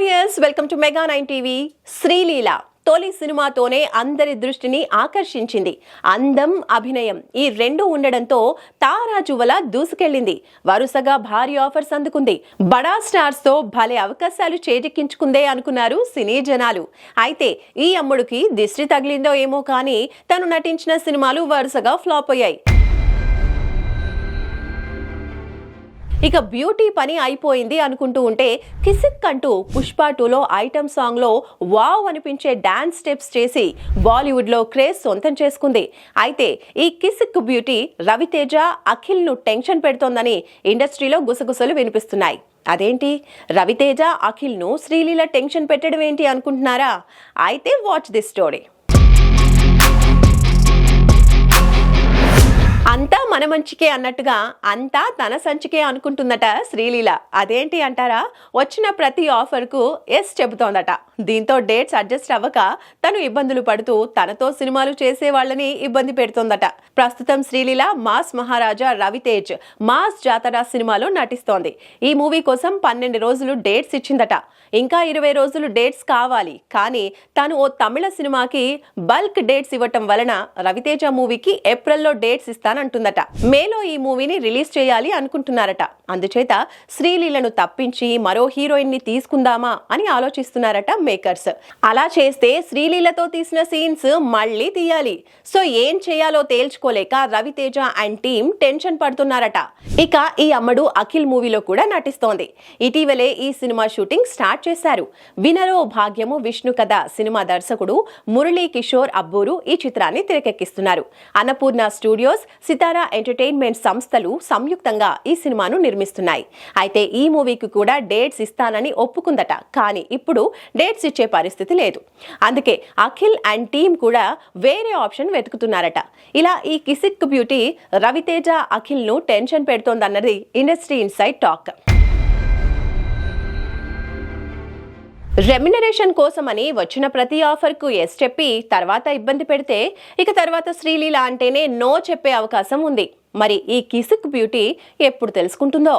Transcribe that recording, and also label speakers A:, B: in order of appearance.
A: Viewers welcome to Mega nine TV Sreeleela తొలి సినిమాతోనే అందరి దృష్టిని ఆకర్షించింది. అందం అభినయం ఈ రెండు ఉండడంతో తారాజువల దూసుకెళ్ళింది వరుసగా భారీ ఆఫర్స్ అందుకుంది. బడా స్టార్స్తో భలే అవకాశాలు చేజిక్కించుకుందే అనుకున్నారు సినీ జనాలు. అయితే ఈ అమ్ముడికి దిష్టి తగిలిందో ఏమో కానీ తను నటించిన సినిమాలు వరుసగా ఫ్లాప్ అయ్యాయి. ఇక బ్యూటీ పని అయిపోయింది అనుకుంటూ ఉంటే కిసిక్ అంటూ పుష్ప టూలో ఐటమ్ సాంగ్లో వావ్ అనిపించే డాన్స్ స్టెప్స్ చేసి బాలీవుడ్లో క్రేజ్ సొంతం చేసుకుంది. అయితే ఈ కిసిక్ బ్యూటీ రవితేజ అఖిల్ను టెన్షన్ పెడుతోందని ఇండస్ట్రీలో గుసగుసలు వినిపిస్తున్నాయి. అదేంటి? రవితేజ అఖిల్ను శ్రీలీల టెన్షన్ పెట్టడం ఏంటి అనుకుంటున్నారా? అయితే వాచ్ దిస్ స్టోరీ. మంచికే అన్నట్టుగా అంతా తన సంచికే అనుకుంటుందట శ్రీలీల. అదేంటి అంటారా? వచ్చిన ప్రతి ఆఫర్కు ఎస్ చెబుతోందట. దీంతో డేట్స్ అడ్జస్ట్ అవ్వక తను ఇబ్బందులు పడుతూ తనతో సినిమాలు చేసే వాళ్ళని ఇబ్బంది పెడుతోందట. ప్రస్తుతం శ్రీలీల మాస్ మహారాజా రవితేజ్ మాస్ జాతర సినిమాలో నటిస్తోంది. ఈ మూవీ కోసం పన్నెండు రోజులు డేట్స్ ఇచ్చిందట. ఇంకా ఇరవై రోజులు డేట్స్ కావాలి. కానీ తను ఓ తమిళ సినిమాకి బల్క్ డేట్స్ ఇవ్వటం వలన రవితేజ మూవీకి ఏప్రిల్లో డేట్స్ ఇస్తానంటుందట. మేలో ఈ మూవీని రిలీజ్ చేయాలి అనుకుంటున్నారట. అందుచేత శ్రీలీలను తప్పించి మరో హీరోయిన్ని తీసుకుందామా అని ఆలోచిస్తున్నారట మేకర్స్. అలా చేస్తే శ్రీలీలతో తీసిన సీన్స్ మళ్ళీ తీయాలి. సో ఏం చేయాలో తేల్చుకోలేక రవితేజ అండ్ టీమ్ టెన్షన్ పడుతున్నారట. ఇక ఈ అమ్మడు అఖిల్ మూవీలో కూడా నటిస్తోంది. ఇటీవలే ఈ సినిమా షూటింగ్ స్టార్ట్ చేశారు. వినరో భాగ్యము విష్ణు కథ సినిమా దర్శకుడు మురళీ కిషోర్ అబ్బూరు ఈ చిత్రాన్ని తెరకెక్కిస్తున్నారు. అన్నపూర్ణ స్టూడియోస్ సితారా ఎంటర్టైన్మెంట్ సంస్థలు సంయుక్తంగా ఈ సినిమాను నిర్మిస్తున్నాయి. అయితే ఈ మూవీకి కూడా డేట్స్ ఇస్తానని ఒప్పుకుందట. కానీ ఇప్పుడు డేట్స్ ఇచ్చే పరిస్థితి లేదు. అందుకే అఖిల్ అండ్ టీమ్ కూడా వేరే ఆప్షన్ వెతుకుతున్నారట. ఇలా ఈ కిసిక్ బ్యూటీ రవితేజ అఖిల్ను టెన్షన్ పెడుతోందన్నది ఇండస్ట్రీ ఇన్సైడ్ టాక్. రెమ్యునరేషన్ కోసమని వచ్చిన ప్రతి ఆఫర్కు ఎస్ చెప్పి తర్వాత ఇబ్బంది పెడితే ఇక తర్వాత శ్రీలీల అంటేనే నో చెప్పే అవకాశం ఉంది. మరి ఈ కిసుక్ బ్యూటీ ఎప్పుడు తెలుసుకుంటుందో?